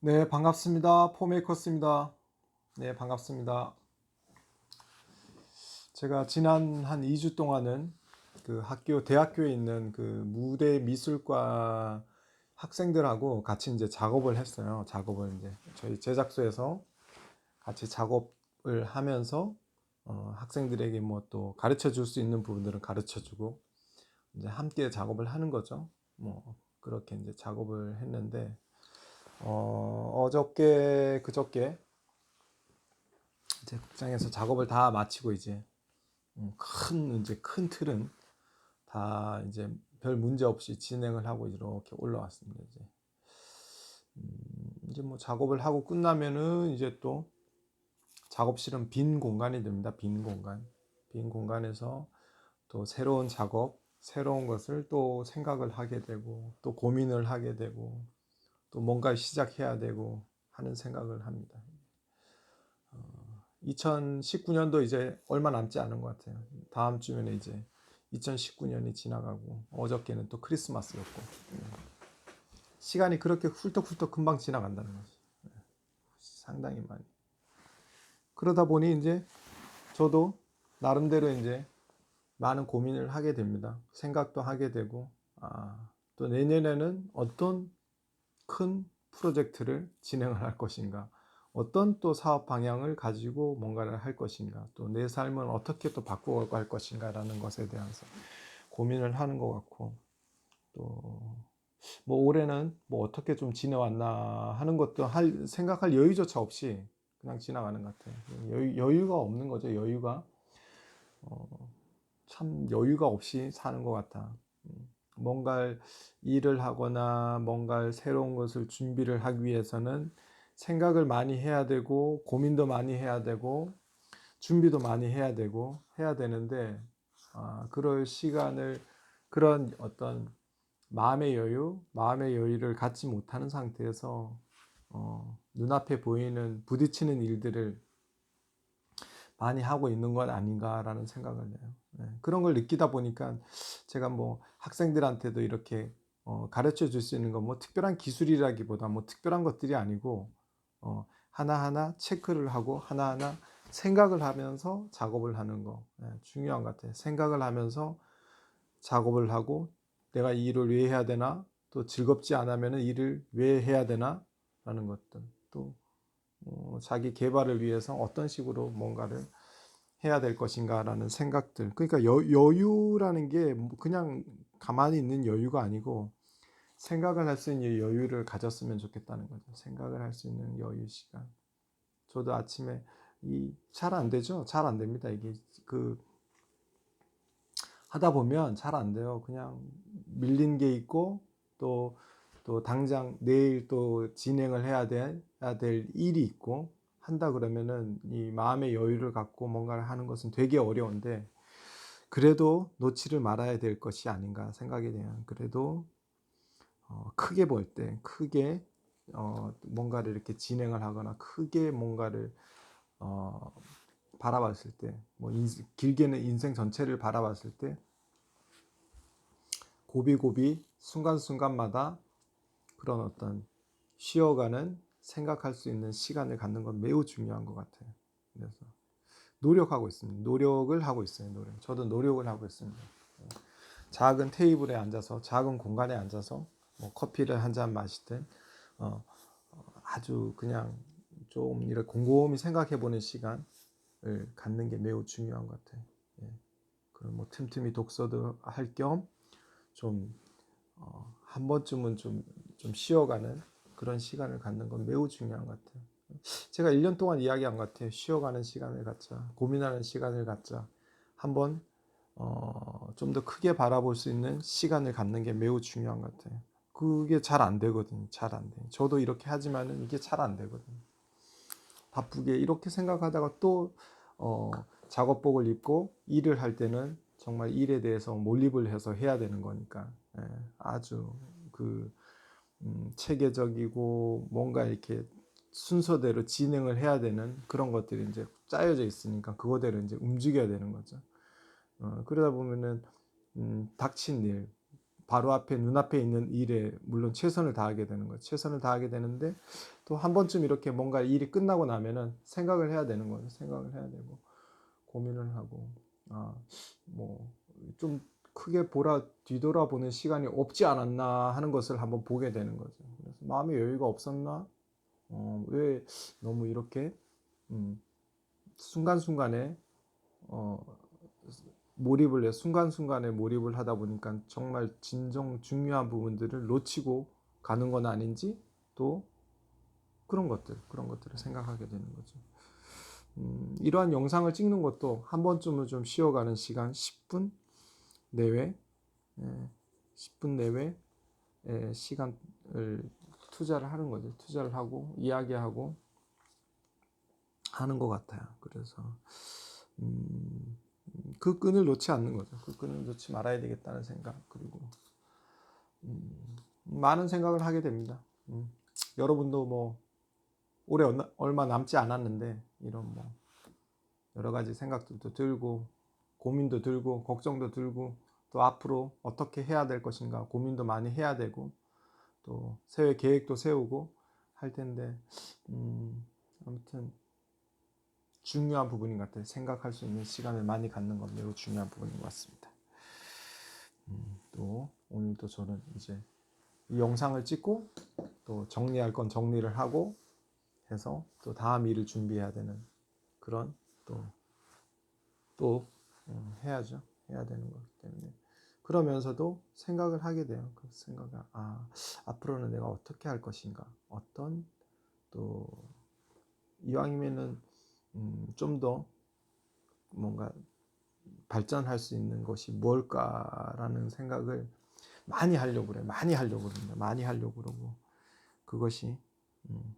네, 반갑습니다. 포메이커스입니다. 네, 반갑습니다. 제가 지난 한 2주 동안은 그 학교, 대학교에 있는 그 무대 미술과 학생들하고 같이 이제 작업을 했어요. 작업을 이제 저희 제작소에서 같이 작업을 하면서 어, 학생들에게 뭐 또 가르쳐 줄 수 있는 부분들은 가르쳐 주고 이제 함께 작업을 하는 거죠. 뭐 그렇게 이제 작업을 했는데 어, 어저께 그저께 이제 극장에서 작업을 다 마치고 이제 음, 큰 이제 큰 틀은 다 이제 별 문제 없이 진행을 하고 이렇게 올라왔습니다. 이제 음, 이제 뭐 작업을 하고 끝나면은 이제 또 작업실은 빈 공간이 됩니다. 빈 공간. 빈 공간에서 또 새로운 작업, 새로운 것을 또 생각을 하게 되고 또 고민을 하게 되고 또 뭔가 시작해야 되고 하는 생각을 합니다. 2019년도 이제 얼마 남지 않은 것 같아요. 다음 주면 이제 2019년이 지나가고 어저께는 또 크리스마스였고 시간이 그렇게 훌떡훌떡 금방 지나간다는 거죠. 상당히 많이. 그러다 보니 이제 저도 나름대로 이제 많은 고민을 하게 됩니다. 생각도 하게 되고 아, 또 내년에는 어떤 큰 프로젝트를 진행을 할 것인가, 어떤 또 사업 방향을 가지고 뭔가를 할 것인가, 또 내 삶을 어떻게 또 바꾸어 갈 것인가 라는 것에 대해서 고민을 하는 것 같고, 또 뭐 올해는 뭐 어떻게 좀 지내왔나 하는 것도 할 생각할 여유조차 없이 그냥 지나가는 것 같아요. 여유, 여유가 없는 거죠. 여유가 어, 참 여유가 없이 사는 것 같아. 음. 뭔가 일을 하거나 뭔가 새로운 것을 준비를 하기 위해서는 생각을 많이 해야 되고 고민도 많이 해야 되고 준비도 많이 해야 되고 해야 되는데 아, 그럴 시간을 그런 어떤 마음의 여유, 마음의 여유를 갖지 못하는 상태에서 어, 눈앞에 보이는 부딪히는 일들을 많이 하고 있는 건 아닌가라는 생각을 해요. 네, 그런 걸 느끼다 보니까 제가 뭐 학생들한테도 이렇게 어, 가르쳐 줄 수 있는 건 뭐 특별한 기술이라기보다 뭐 특별한 것들이 아니고 어, 하나하나 체크를 하고 하나하나 생각을 하면서 작업을 하는 거. 네, 중요한 것 같아요. 생각을 하면서 작업을 하고 내가 이 일을 왜 해야 되나? 또 즐겁지 않으면 일을 왜 해야 되나? 라는 것들. 또 어, 자기 개발을 위해서 어떤 식으로 뭔가를 해야 될 것인가라는 생각들. 그러니까 여, 여유라는 게뭐 그냥 가만히 있는 여유가 아니고 생각을 할 수 있는 여유를 가졌으면 좋겠다는 거죠. 생각을 할 수 있는 여유 시간. 저도 아침에 이 잘 안 되죠. 잘 안 됩니다. 이게 그 하다 보면 잘 안 돼요. 그냥 밀린 게 있고 또 또 당장 내일 또 진행을 해야 될, 일이 있고 한다 그러면은 이 마음의 여유를 갖고 뭔가를 하는 것은 되게 어려운데 그래도 놓지를 말아야 될 것이 아닌가 생각이 돼요. 그래도 어, 크게 볼 때, 크게 어, 뭔가를 이렇게 진행을 하거나 크게 뭔가를 어, 바라봤을 때, 뭐 길게는 인생 전체를 바라봤을 때 고비고비 순간순간마다 그런 어떤 쉬어가는 생각할 수 있는 시간을 갖는 건 매우 중요한 것 같아요. 그래서 노력하고 있습니다. 노력을 하고 있어요. 노력. 저도 노력을 하고 있습니다. 작은 테이블에 앉아서 작은 공간에 앉아서 뭐 커피를 한 잔 마시든 어, 아주 그냥 좀 이렇게 곰곰이 생각해 보는 시간을 갖는 게 매우 중요한 것 같아요. 예. 그럼 뭐 틈틈이 독서도 할 겸좀 어, 한 번쯤은 좀, 좀 쉬어가는 그런 시간을 갖는 건 매우 중요한 것 같아요. 제가 1년 동안 이야기한 것 같아요. 쉬어가는 시간을 갖자. 고민하는 시간을 갖자. 한번 어, 좀 더 크게 바라볼 수 있는 시간을 갖는 게 매우 중요한 것 같아요. 그게 잘 안 되거든요. 잘 안 돼. 저도 이렇게 하지만은 이게 잘 안 되거든요. 바쁘게 이렇게 생각하다가 또 어, 작업복을 입고 일을 할 때는 정말 일에 대해서 몰입을 해서 해야 되는 거니까 예, 아주 그 음, 체계적이고 뭔가 이렇게 순서대로 진행을 해야 되는 그런 것들이 이제 짜여져 있으니까 그거대로 이제 움직여야 되는 거죠. 어, 그러다 보면은 음, 닥친 일, 바로 앞에 눈앞에 있는 일에 물론 최선을 다하게 되는 거예요. 최선을 다하게 되는데 또 한 번쯤 이렇게 뭔가 일이 끝나고 나면은 생각을 해야 되는 거예요. 생각을 해야 되고 고민을 하고 아뭐좀 크게 보라 뒤돌아보는 시간이 없지 않았나 하는 것을 한번 보게 되는 거죠. 그래서 마음의 여유가 없었나? 어, 왜 너무 이렇게 음, 순간순간에 어, 몰입을 해 순간순간에 몰입을 하다 보니까 정말 진정 중요한 부분들을 놓치고 가는 건 아닌지 또 그런 것들 그런 것들을 생각하게 되는 거죠. 음, 이러한 영상을 찍는 것도 한 번쯤은 좀 쉬어가는 시간 10분 내외 예, 10분 내외 예, 시간을 투자를 하는 거죠. 투자를 하고 이야기하고 하는 것 같아요. 그래서 음, 그 끈을 놓지 않는 거죠. 그 끈을 놓지 말아야 되겠다는 생각 그리고 음, 많은 생각을 하게 됩니다. 음, 여러분도 뭐 올해 얼마 남지 않았는데 이런 뭐 여러 가지 생각들도 들고 고민도 들고 걱정도 들고 또 앞으로 어떻게 해야 될 것인가 고민도 많이 해야 되고 또 새해 계획도 세우고 할 텐데 음, 아무튼 중요한 부분인 것 같아요. 생각할 수 있는 시간을 많이 갖는 건 매우 중요한 부분인 것 같습니다. 음, 또 오늘도 저는 이제 이 영상을 찍고 또 정리할 건 정리를 하고 해서 또 다음 일을 준비해야 되는 그런 또또 해야죠. 해야 되는 거기 때문에 그러면서도 생각을 하게 돼요. 그 생각을 아 앞으로는 내가 어떻게 할 것인가 어떤 또 이왕이면은 음, 좀 더 뭔가 발전할 수 있는 것이 무엇일까라는 생각을 많이 하려고 그래요. 많이 하려고 그럽니다. 많이 하려고 그러고 그것이 음,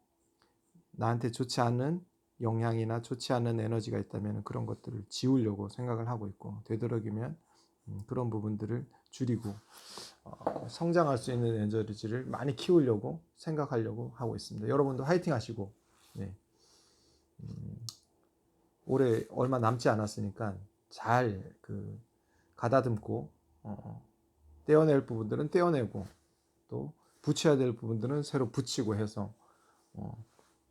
나한테 좋지 않은 영향이나 좋지 않은 에너지가 있다면 그런 것들을 지우려고 생각을 하고 있고 되도록이면 음, 그런 부분들을 줄이고 어, 성장할 수 있는 에너지를 많이 키우려고 생각하려고 하고 있습니다. 여러분도 화이팅 하시고 네. 음, 올해 얼마 남지 않았으니까 잘 그 가다듬고 어, 떼어낼 부분들은 떼어내고 또 붙여야 될 부분들은 새로 붙이고 해서 어,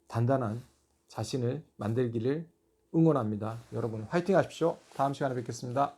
단단한 자신을 만들기를 응원합니다. 여러분 화이팅 하십시오. 다음 시간에 뵙겠습니다.